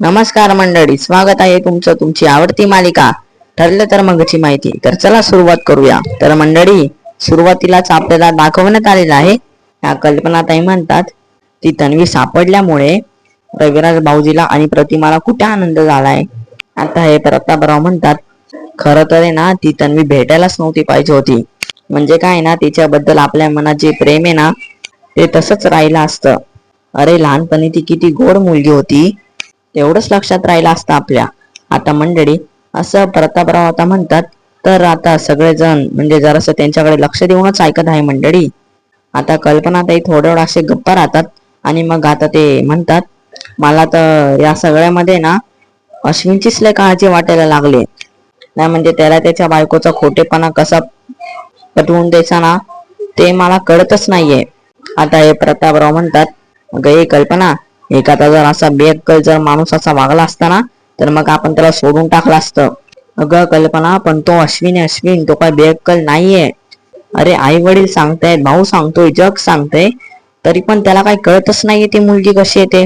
नमस्कार मंडळी स्वागत आहे तुमचं तुमची आवडती मालिका. ठरलं तर मगची माहिती. तर चला सुरुवात करूया. तर मंडळी सुरुवातीलाच आपल्याला दाखवण्यात आलेलं आहे. या कल्पनाताई म्हणतात ती तन्वी सापडल्यामुळे रविराज भाऊजीला आणि प्रतिमाला कुठे आनंद झालाय? आता हे प्रतापराव म्हणतात खरं तर आहे ना ती तन्वी भेटायलाच नव्हती पाहिजे होती. म्हणजे काय ना तिच्याबद्दल आपल्या मनात जे प्रेम आहे ना ते तसंच राहिलं असतं. अरे लहानपणी ती किती गोड मुलगी होती. तेवढंच लक्षात राहिलं असतं आपल्या. आता मंडळी असं प्रतापराव आता म्हणतात तर आता सगळेजण म्हणजे जरासं त्यांच्याकडे लक्ष देऊनच ऐकत आहे मंडळी. आता कल्पना ताई थोडं असे गप्पा राहतात आणि मग आता ते म्हणतात मला तर या सगळ्यामध्ये ना अश्विनचीच लय काळजी वाटायला लागली. नाही म्हणजे त्याला त्याच्या बायकोचा खोटेपणा कसा पटवून द्यायचा ना ते मला कळतच नाहीये. आता हे प्रतापराव म्हणतात अगं हे कल्पना एखादा जर असा बेअक्कल जर माणूस असा वागला असता ना तर मग आपण त्याला सोडून टाकलं असतं. अगं कल्पना पण तो अश्विन अश्विन तो काय बेअक्कल नाहीये. अरे आई वडील सांगतायत भाऊ सांगतोय जग सांगतय तरी पण त्याला काही कळतच नाहीये ती मुलगी कशी येते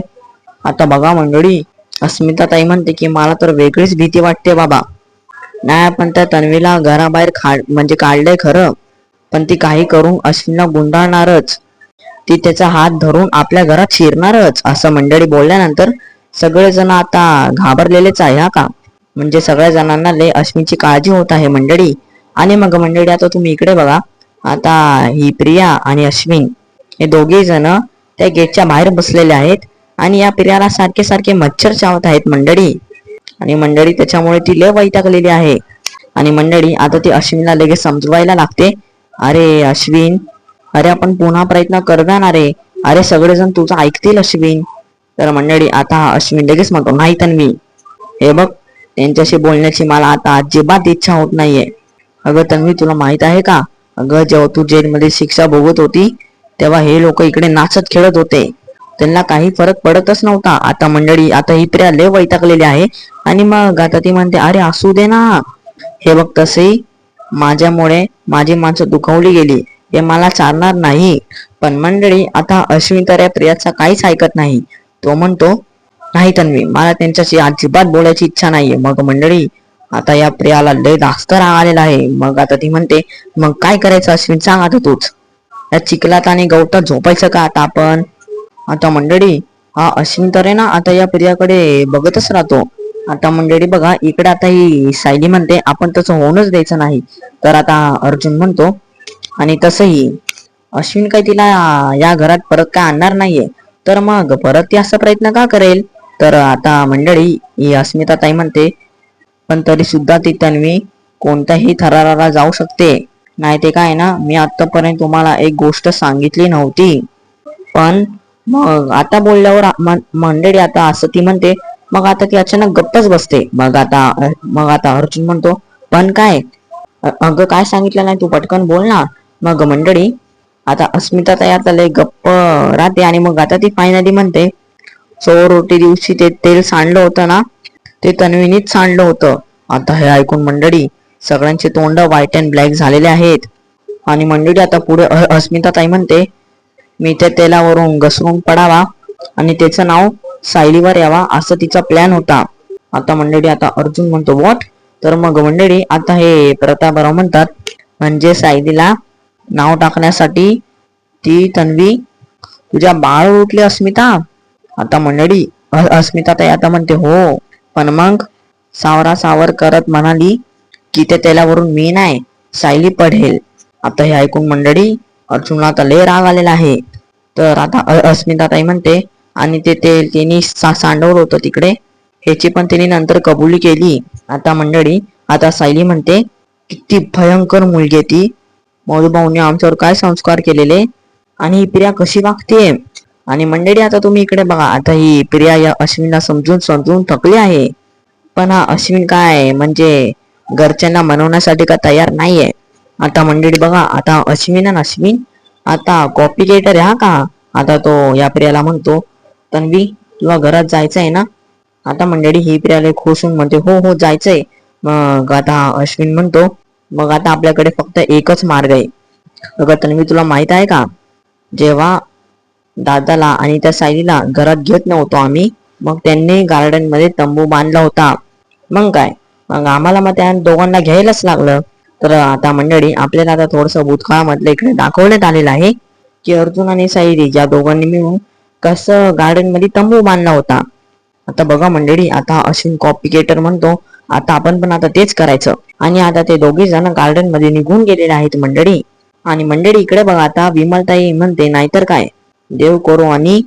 आता बघा मंडळी अस्मिता ताई म्हणते की मला तर वेगळीच भीती वाटते बाबा. नाही पण त्या तन्वीला घराबाहेर खा म्हणजे काढलंय खरं. पण ती काही करून अश्विनला गुंडाळणारच. ती त्याचा हात धरून आपल्या घरात शिरणारच असं मंडळी बोलल्यानंतर सगळेजण आता घाबरलेलेच आहे हा का? म्हणजे सगळ्या जणांना लय अश्विनची काळजी होत आहे मंडळी. आणि मग मंडळी आता तुम्ही इकडे बघा. आता ही प्रिया आणि अश्विन हे दोघे जण त्या गेटच्या बाहेर बसलेले आहेत आणि या प्रियाला सारखे सारखे मच्छर चावत आहेत मंडळी. आणि मंडळी त्याच्यामुळे ती लय वैतागलेली आहे. आणि मंडळी आता ती अश्विनला लगेच समजवायला लागते. अरे अश्विन अरे आपण पुन्हा प्रयत्न करणार रे अरे सगळेजण तुझं ऐकतील अश्विन. तर मंडळी आता हा अश्विन लगेच म्हणतो नाही तन्वी. हे बघ त्यांच्याशी बोलण्याची मला आता अजिबात इच्छा होत नाहीये. अगं तन्वी तुला माहीत आहे का? अगं जेव्हा तू जेलमध्ये शिक्षा भोगत होती तेव्हा हे लोक इकडे नाचत खेळत होते. त्यांना काही फरक पडतच नव्हता. आता मंडळी आता ही प्रिया लय वैतागलेली आहे. आणि मग आता ती म्हणते अरे असू दे ना. हे बघ तसेही माझ्यामुळे माझी माणसं दुखावली गेली. हे मला चालणार नाही. पण मंडळी आता अश्वितर या प्रियाचा काहीच ऐकत नाही. तो म्हणतो नाही तन्वी मला त्यांच्याशी अजिबात बोलायची इच्छा नाहीये. मग मंडळी आता या प्रियाला लय जास्त राग आलेला आहे. मग आता ती म्हणते मग काय करायचं अश्विन सांग आता तूच. या चिखलात आणि गवतात झोपायचं का आता आपण? आता मंडळी हा अश्विन तर आहे ना आता या प्रियाकडे बघतच राहतो. आता मंडळी बघा इकडे आता ही सायली म्हणते आपण तसं होऊनच द्यायचं नाही. तर आता अर्जुन म्हणतो आणि तसंही अश्विन काही तिला या घरात परत काय आणणार नाहीये. तर मग परत ती असा प्रयत्न का करेल? तर आता मंडळी ही अस्मिता ताई म्हणते पण तरी सुद्धा ती तन्वी कोणत्याही थराराला जाऊ शकते. नाही ते काय ना मी आतापर्यंत तुम्हाला एक गोष्ट सांगितली नव्हती. पण मग आता बोलल्यावर मंडळी आता असं ती म्हणते मग आता ती अचानक गप्पच बसते. मग आता मग आता अर्जुन म्हणतो पण काय अगं काय सांगितलं नाही तू? पटकन बोल ना. मग मंडळी आता अस्मिता तयार झाले गप्प राहते आणि मग आता ती फायनली म्हणते चोर रोटी दिवशी ते तेल सांडलं होतं ना ते तन्वीनीच सांडलं होतं. आता हे ऐकून मंडळी सगळ्यांचे तोंड व्हाईट अँड ब्लॅक झालेले आहेत. आणि मंडळी आता पुढे अस्मिता ताई म्हणते मी त्या तेलावरून घसरून पडावा आणि त्याचं नाव सायलीवर यावा असं तिचा प्लॅन होता. आता मंडळी आता अर्जुन म्हणतो वॉट तर मग मंडळी आता हे प्रतापराव म्हणतात म्हणजे सायलीला नाव टाकण्यासाठी ती तन्वी तुझ्या बाळ उठली अस्मिता? आता मंडळी अस्मिता ताई आता म्हणते हो. पण मग सावरा सावर करत म्हणाली की ते तेलावरून मी नाही सायली पडेल आता हे ऐकून मंडळी अर्जुनला आता लय राग आलेला आहे. तर आता अस्मिता ताई म्हणते आणि ते तेल तिने सांडवलं होतं तिकडे याची पण त्यांनी नंतर कबुली केली. आता मंडळी आता सायली म्हणते किती भयंकर मुलगी आहे ती. मधुभाऊने आमच्यावर काय संस्कार केलेले? आणि ही प्रिया कशी वागते आणि मंडळी आता तुम्ही इकडे बघा. आता ही प्रिया या अश्विनला समजून समजून थकली आहे. पण हा अश्विन काय म्हणजे घरच्यांना मनवण्यासाठी का तयार नाहीये? आता मंडळी बघा. आता अश्विन आणि अश्विन आता कॉपी गेटर हा का? आता तो या प्रियाला म्हणतो तन्वी तुला घरात जायचं आहे ना? आता मंडळी ही प्रियाला खुश होऊन म्हणते हो हो जायचंय. मग आता अश्विन म्हणतो मग आता आपल्याकडे फक्त एकच मार्ग आहे. अगं तन्वी तुला माहीत आहे का? जेव्हा दादाला आणि त्या सायलीला घरात घेत नव्हतो आम्ही मग त्यांनी गार्डनमध्ये तंबू बांधला होता. मग काय? मग आम्हाला मग त्या दोघांना घ्यायलाच लागलं. तर आता मंडळी आपल्याला आता थोडस भूतकाळामधलं इकडे दाखवण्यात आलेलं आहे की अर्जुन आणि सायली या दोघांनी मिळून कसं गार्डनमध्ये तंबू बांधला होता. आता बघा मंडळी आता अश्विन कॉपिकेटर म्हणतो आता आपण पण आता तेच करायचं. आणि आता ते दोघे जण गार्डनमध्ये निघून गेलेले आहेत मंडळी. आणि मंडळी इकडे बघा आता विमलताई म्हणते नाहीतर काय? देव करो आणि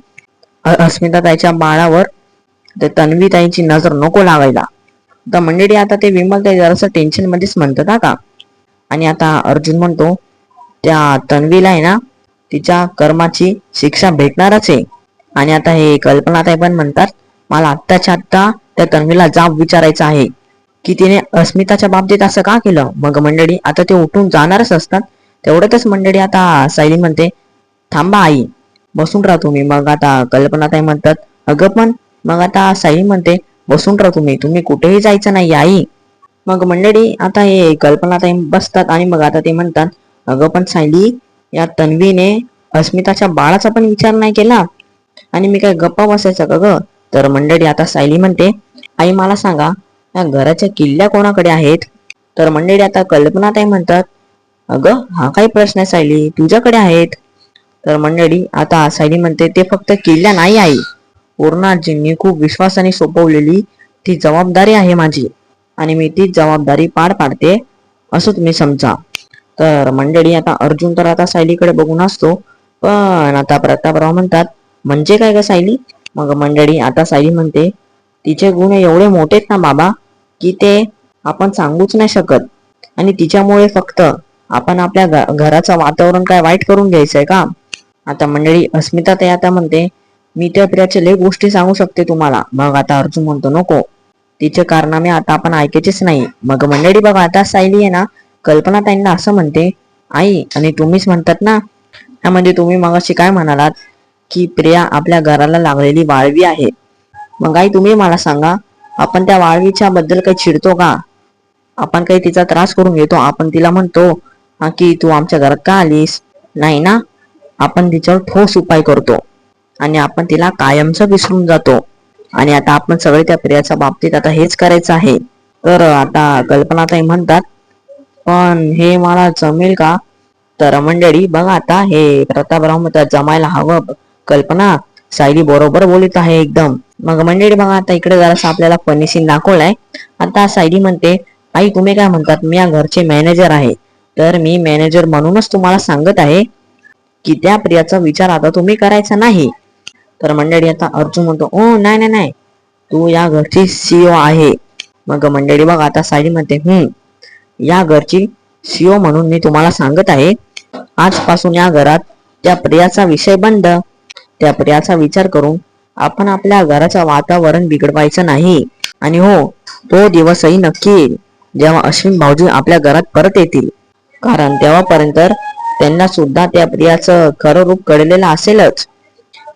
अस्मिताताईच्या बाळावर ते तन्वीताईची नजर नको लागायला तर मंडळी आता ते विमलताई जरासं टेन्शन मध्येच म्हणतात का? आणि आता अर्जुन म्हणतो त्या तन्वीला आहे ना तिच्या कर्माची शिक्षा भेटणारच आहे. आणि आता हे कल्पनाताई पण म्हणतात मला आत्ताच्या आत्ता त्या तन्वीला जाब विचारायचा आहे. की तिने अस्मिताच्या बाबतीत असं का केलं? मग मंडळी आता ते उठून जाणारच असतात. तेवढ्यातच मंडळी आता सायली म्हणते थांबा आई बसून राहा तुम्ही. मग आता कल्पनाताई म्हणतात अगं पण. मग आता साई म्हणते बसून राहा तुम्ही तुम्ही कुठेही जायचं नाही आई. मग मंडळी आता हे कल्पना ताई बसतात आणि मग आता ते म्हणतात अगं पण सायली या तन्वीने अस्मिताच्या बाळाचा पण विचार नाही केला. आणि मी काय गप्पा बसायचा का ग? तर मंडळी आता सायली म्हणते आई मला सांगा या घराच्या किल्ल्या कोणाकडे आहेत? तर मंडळी आता कल्पनाताई म्हणतात अगं हा काय प्रश्न आहे सायली तुझ्याकडे आहेत? तर मंडळी आता सायली म्हणते ते फक्त किल्ल्या नाही आई. पूर्णाजींनी खूप विश्वासाने सोपवलेली ती जबाबदारी आहे माझी आणि मी ती जबाबदारी पार पाडते असं तुम्ही समजा. तर मंडळी आता अर्जुन तर आता सायलीकडे बघून असतो पण आता प्रतापराव म्हणतात म्हणजे काय ग सायली? मग मंडळी आता साई म्हणते तिचे गुण एवढे मोठे आहेत ना बाबा की ते आपण सांगूच नाही शकत. आणि तिच्यामुळे फक्त आपण आपल्या घराचं वातावरण काय वाईट करून घ्यायचंय का? आता मंडळी अस्मिता ते आता म्हणते मी त्या प्रियाचे लय गोष्टी सांगू शकते तुम्हाला. मग आता अर्जुन म्हणतो नको. तिचे कारनामे आता आपण ऐकायचेच नाही. मग मंडळी बघा आता सायली आहे ना कल्पना ताईंना असं म्हणते आई आणि तुम्हीच म्हणतात ना? म्हणजे तुम्ही मगाशी काय म्हणालात? की प्रिया आपल्या घराला लागलेली वाळवी आहे. मग आई तुम्ही मला सांगा आपण त्या वाळवीच्या बद्दल काही चिडतो का? आपण काही तिचा त्रास करून घेतो आपण तिला म्हणतो की तू आमच्या घरात का आलीस? नाही ना आपण तिच्यावर ठोस उपाय करतो आणि आपण तिला कायमचं विसरून जातो. आणि आता आपण सगळे त्या प्रियाच्या बाबतीत आता हेच करायचं आहे. तर आता कल्पना ताई म्हणतात पण हे मला जमेल का? तर मंडळी बघा आता हे प्रतापराव म्हणतात जमायला हवं. कल्पना सायली बरोबर बोलत आहे एकदम. मग मंडळी बघा आता इकडे जरासं आपल्याला फनी सीन दाखवलाय. आता सायली म्हणते आई तुम्ही काय म्हणतात? मी या घरचे मॅनेजर आहे. तर मी मॅनेजर म्हणूनच तुम्हाला सांगत आहे की त्या प्रियाचा विचार आता तुम्ही करायचा नाही. तर मंडळी आता अर्जुन म्हणतो ओ नाही नाही नाही. तू या घरची सीओ आहे. मग मंडळी बघा आता सायली म्हणते हम्म. या घरची सीओ म्हणून मी तुम्हाला सांगत आहे. आजपासून या घरात त्या प्रियाचा विषय बंद. त्या पर्याचा विचार करून आपण आपल्या घराचं वातावरण बिघडवायचं नाही. आणि हो तो दिवसही नक्की येईल जेव्हा अश्विन भाऊजी आपल्या घरात परत येतील. कारण तेव्हापर्यंत त्यांना सुद्धा त्या प्रियाचं खरं रूप कळलेलं असेलच.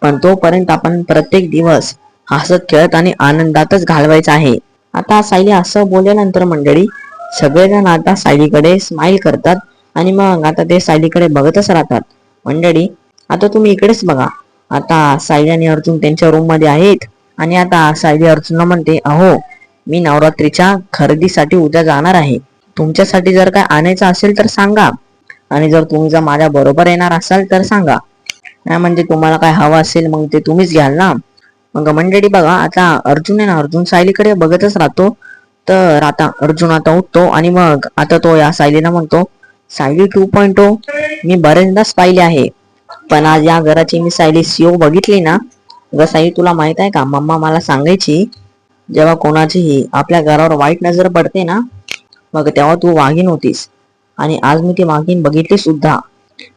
पण तोपर्यंत आपण प्रत्येक दिवस हसत खेळत आणि आनंदातच घालवायचा आहे. आता सायली असं बोलल्यानंतर मंडळी सगळेजण आता सायलीकडे स्माइल करतात आणि मग आता ते सायलीकडे बघतच राहतात. मंडळी आता तुम्ही इकडेच बघा. आता सायली आणि अर्जुन त्यांच्या रूममध्ये आहेत. आणि आता सायली अर्जुनला म्हणते अहो मी नवरात्रीच्या खरेदीसाठी उद्या जाणार आहे. तुमच्यासाठी जर काय आणायचं असेल तर सांगा. आणि जर तुम्ही जर माझ्या बरोबर येणार असाल तर सांगा. नाही म्हणजे तुम्हाला काय हवं असेल मग ते तुम्हीच घ्याल ना. मग मंडळी बघा आता अर्जुन आहे ना अर्जुन सायलीकडे बघतच राहतो. तर आता अर्जुन आता उठतो आणि मग आता तो या सायलीला म्हणतो सायली टू पॉइंट मी बरेचदाच पाहिले आहे. पण आज या घराची मी सायली सीओ बघितली ना ग साई तुला माहीत आहे का? मम्मा मला सांगायची जेव्हा कोणाचीही आपल्या घरावर वाईट नजर पडते ना मग तेव्हा तू वाघीण होतीस. आणि आज मी ती वाघीण बघितली सुद्धा.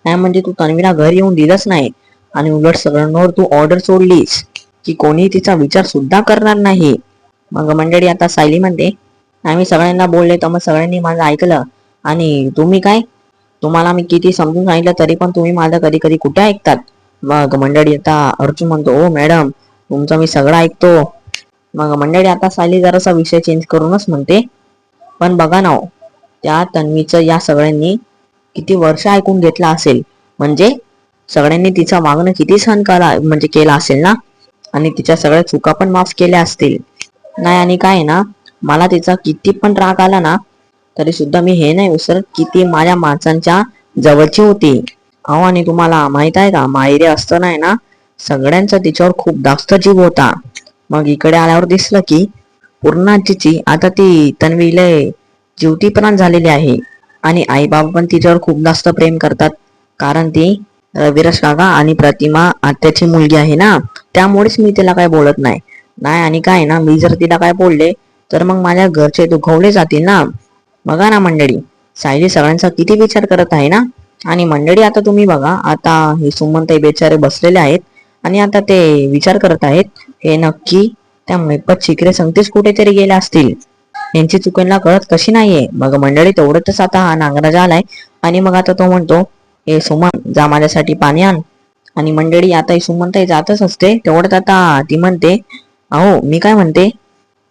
नाही म्हणजे तू तन्वीला घर येऊन दिलंच नाही. आणि उलट सगळ्यांवर तू ऑर्डर सोडलीस की कोणी तिचा विचार सुद्धा करणार नाही. मग मंडळी आता सायली म्हणते आम्ही सगळ्यांना बोलले तर मग सगळ्यांनी माझं ऐकलं. आणि तुम्ही काय? तुम्हाला मी किती समजून सांगितलं तरी पण तुम्ही माझं कधी कधी कुठे ऐकतात? मग मंडळी आता अर्जुन म्हणतो ओ मॅडम तुमचं मी सगळं ऐकतो. मग मंडळी आता साली जरासा विषय चेंज करूनच म्हणते पण बघा ना हो, त्या तन्वीचं या सगळ्यांनी किती वर्ष ऐकून घेतलं असेल? म्हणजे सगळ्यांनी तिचं मागणं किती सहन करा म्हणजे केलं असेल ना? आणि तिच्या सगळ्या चुका पण माफ केल्या असतील. नाही आणि काय आहे ना मला तिचा किती पण राग आला ना तरी सुद्धा मी हे नाही विसरत की ती माझ्या माणसांच्या जवळची होती. अहो आणि तुम्हाला माहीत आहे का? माहिरे असताना आहे ना सगळ्यांचा तिच्यावर खूप जास्त जीव होता. मग इकडे आल्यावर दिसलं की पूर्णाजीची आता ती तन्वीले लय झालेली आहे. आणि आई बाबा पण तिच्यावर खूप जास्त प्रेम करतात. कारण ती रविराज काका आणि प्रतिमा आत्याची मुलगी आहे ना त्यामुळेच मी तिला काय बोलत नाही. नाही आणि काय ना मी जर तिला काय बोलले तर मग माझ्या घरचे दुखवले जातील ना. बघा ना मंडळी सायली सगळ्यांचा किती विचार करत आहे ना? आणि मंडळी आता तुम्ही बघा आता हे सुमनताई बेचारे बसलेले आहेत आणि आता ते विचार करत आहेत हे नक्की त्या मैपत शिकरे संगतीच कुठेतरी गेले असतील? यांची चुकीला कळत कशी नाहीये? मग मंडळी तेवढंच आता हा नांगराज आलाय आणि मग आता तो म्हणतो हे सुमन जा माझ्यासाठी पाणी आण. आणि मंडळी आता ही सुमनताई जातच असते तेवढंच आता ती म्हणते अहो मी काय म्हणते?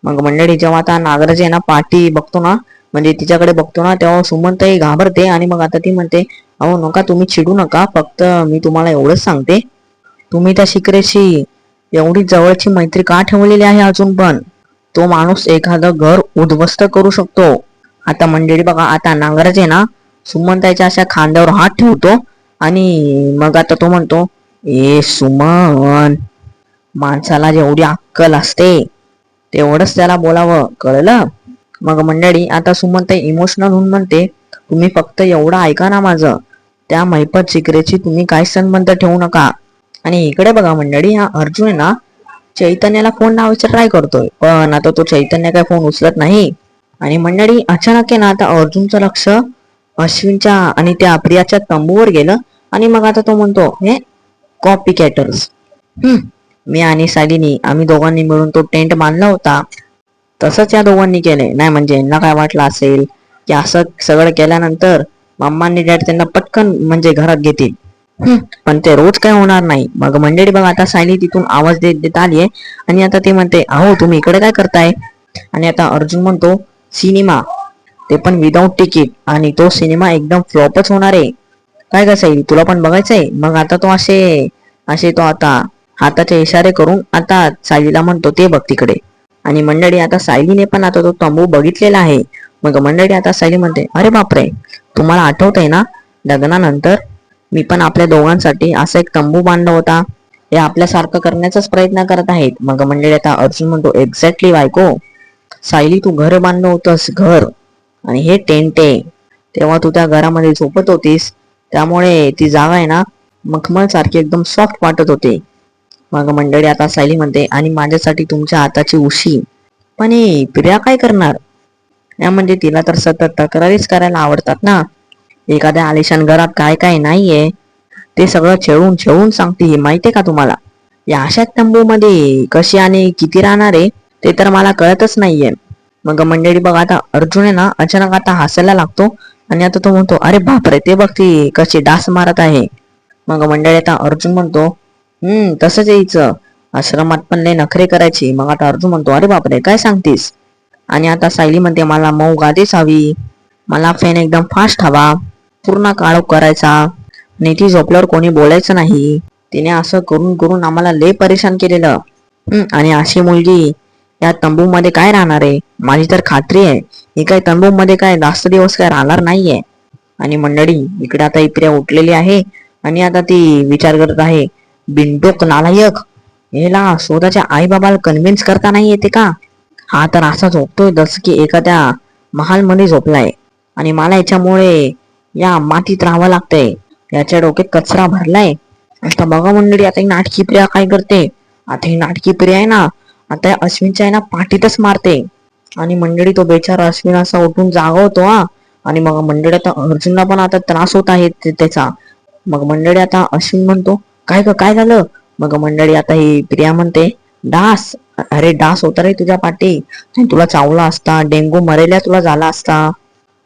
मग मंडळी जेव्हा आता नागराज आहे ना पाठी बघतो ना म्हणजे तिच्याकडे बघतो ना तेव्हा सुमनताई घाबरते आणि मग आता ती म्हणते अहो नका तुम्ही चिडू नका फक्त मी तुम्हाला एवढंच सांगते. तुम्ही त्या शिकरेशी एवढी जवळची मैत्री का ठेवलेली आहे अजून पण? तो माणूस एखादं घर उद्ध्वस्त करू शकतो. आता मंडळी बघा आता नांगराज आहे ना सुमनताईच्या अशा खांद्यावर हात ठेवतो आणि मग आता तो म्हणतो ए सुमन माणसाला जेवढी अक्कल असते तेवढंच त्याला बोलावं कळलं? मग मंडळी आता सुमनताई इमोशनल होऊन म्हणते तुम्ही फक्त एवढं ऐका ना माझं. त्या मैपत चिकरेची तुम्ही काय संबंध ठेवू नका. आणि इकडे बघा मंडळी हा अर्जुन आहे ना चैतन्याला फोन लावायचा ट्राय करतोय. पण आता तो चैतन्य काय फोन उचलत नाही. आणि मंडळी अचानक आहे ना आता अर्जुनचं लक्ष अश्विनच्या आणि त्या प्रियाच्या तंबूवर गेलं. आणि मग आता तो म्हणतो हे कॉपी कॅटर्स मी आणि सालिनी आम्ही दोघांनी मिळून तो टेंट बांधला होता. तसंच या दोघांनी केले. नाही म्हणजे यांना काय वाटलं असेल? की असं सगळं केल्यानंतर मम्मांनी डॅड त्यांना पटकन म्हणजे घरात घेतील. पण ते रोज काय होणार नाही. मग मंडळी बघा आता सायली तिथून आवाज देत देत आलीये आणि आता ती म्हणते अहो तुम्ही इकडे काय करताय? आणि आता अर्जुन म्हणतो सिनेमा. ते पण विदाऊट तिकीट आणि तो सिनेमा एकदम फ्लॉपच होणार आहे. काय का सायली तुला पण बघायचंय? मग आता तो असे असे तो आता हाताचे इशारे करून आता सायलीला म्हणतो ते बघ तिकडे. आणि मंडळी आता सायलीने पण आता तो तंबू बघितलेला आहे. मग मंडळी आता सायली म्हणते अरे बापरे तुम्हाला आठवत आहे ना लग्नानंतर मी पण आपल्या दोघांसाठी असा एक तंबू बांधला होता. हे आपल्यासारखं करण्याचाच प्रयत्न करत आहेत. मग मंडळी आता अर्जुन म्हणतो एक्झॅक्टली बायको. सायली तू घर बांधलं होतंस घर. आणि हे टेंट. आहे तेव्हा तू त्या घरामध्ये झोपत होतीस. त्यामुळे ती जागा आहे ना मखमल सारखी एकदम सॉफ्ट वाटत होते. मग मंडळी आता सायली म्हणते आणि माझ्यासाठी तुमच्या हाताची उशी. पण ए प्रिया काय करणार? या म्हणजे तिला तर सतत तक्रारीच करायला आवडतात ना. एखाद्या आलिशान घरात काय काय नाहीये. ते सगळं छेळून छेळून सांगते हे माहितीये का तुम्हाला? या अशा तंबूमध्ये कशी आणि किती राहणार आहे ते तर मला कळतच नाहीये. मग मंडळी बघ आता अर्जुन आहे ना अचानक आता हसायला लागतो आणि आता तो म्हणतो अरे बापरे ते बघ ती कशी डास मारत आहे. मग मंडळी आता अर्जुन म्हणतो हम्म तसंच यायचं आश्रमात पण लय नखरे करायची. मग आता अर्जुन म्हणतो अरे बापरे काय सांगतीस? आणि आता सायली म्हणते मला मऊ गादीच हवी. मला फॅन एकदम फास्ट हवा. पूर्ण काळोख करायचा. आणि झोपल्यावर कोणी बोलायचं नाही. तिने असं करून करून आम्हाला लय परेशान केलेलं. आणि अशी मुलगी या तंबूमध्ये काय राहणार आहे? माझी तर खात्री आहे. ही काय तंबूमध्ये काय जास्त दिवस काय राहणार नाहीये. आणि मंडळी इकडे आता इप्रिया उठलेली आहे आणि आता ती विचार करत आहे. बिनडोक नालायक. याला स्वतःच्या आई बाबाला कन्व्हिन्स करता नाही येते का? हा तर असा झोपतोय जसं की एखाद्या महालमध्ये झोपलाय. आणि मला याच्यामुळे या मातीत राहावं लागतंय. याच्या डोक्यात कचरा भरलाय. आता बघा मंडळी आता ही नाटकी प्रिया काय करते? आता ही नाटकी प्रिया आहे ना आता अश्विनच्या आहे ना पाठीतच मारते. आणि मंडळी तो बेचारा अश्विन असा उठून जागवतो हा. आणि मग मंडळी आता अर्जुनला पण आता त्रास होत आहे त्याचा. मग मंडळी आता अश्विन म्हणतो काय ग काय झालं? मग मंडळी आता ही प्रिया म्हणते डास अरे डास होता रे तुझ्या पाठी. तुला चावला असता डेंगू मरेल्या तुला झाला असता.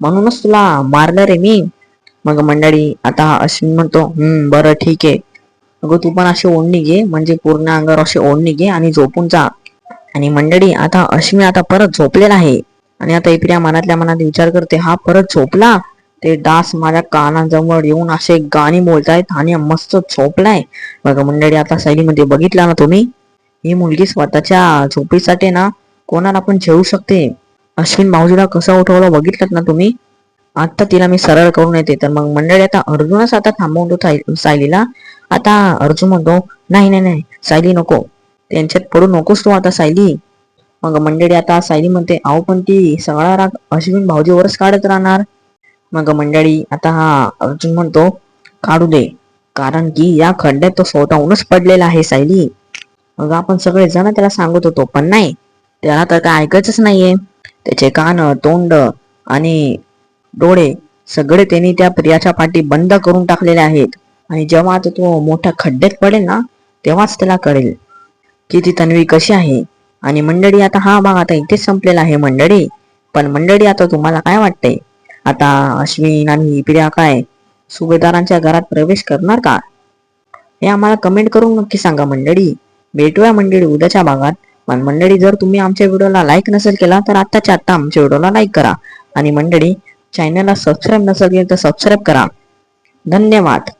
म्हणूनच तुला मारलं रे मी. मग मंडळी आता अश्विन म्हणतो हम्म बरं ठीक आहे. अगं तू पण अशी ओढणी घे म्हणजे पूर्ण अंगावर अशी ओढणी घे आणि झोपून जा. आणि मंडळी आता अश्विन आता परत झोपलेला आहे. आणि आता इप्रिया मनातल्या मनात विचार करते हा परत झोपला? ते डास माझ्या कानाजवळ येऊन असे गाणी बोलतायत आणि मस्त झोपलाय. बघा मंडळी आता शैलीमध्ये बघितला ना तुम्ही? ही मुलगी स्वतःच्या झोपीसाठी ना कोणाला पण जेवू शकते. अश्विन भाऊजीला कसं उठवलं बघितलं ना तुम्ही? आता तिला मी सरळ करून येते. तर मग मंडळी आता अर्जुनच आता थांबवतो साय- सायलीला. आता अर्जुन म्हणतो नाही नाही नाही सायली नको. त्यांच्यात पडू नकोस तू आता सायली. मग मंडळी आता सायली म्हणते अहो पण ती सगळा राग अश्विन भाऊजीवरच काढत राहणार. मग मंडळी आता हा अर्जुन म्हणतो काढू दे. कारण की या खड्ड्यात तो स्वतःहूनच पडलेला आहे सायली. मग आपण सगळे जण त्याला सांगत होतो पण नाही त्याला तर काय ऐकायचंच नाहीये. त्याचे कान तोंड आणि डोळे सगळे त्यांनी त्या प्रियाच्या पाठी बंद करून टाकलेले आहेत. आणि जेव्हा आता तो मोठ्या खड्ड्यात पडेल ना तेव्हाच त्याला कळेल की ती तन्वी कशी आहे. आणि मंडळी आता हा भाग आता इथेच संपलेला आहे मंडळी. पण मंडळी आता तुम्हाला काय वाटतंय? आता अश्विन आणि प्रिया काय सुभेदारांच्या घरात प्रवेश करणार का? हे आम्हाला कमेंट करून नक्की सांगा मंडळी. भेटूया मंडळी उद्याच्या भागात. पण मंडळी जर तुम्ही आमच्या व्हिडिओला लाईक नसेल केला तर आत्ताच्या आत्ता आमच्या व्हिडिओला लाईक करा. आणि मंडळी चॅनलला सबस्क्राईब नसेल केलं तर सबस्क्राईब करा. धन्यवाद.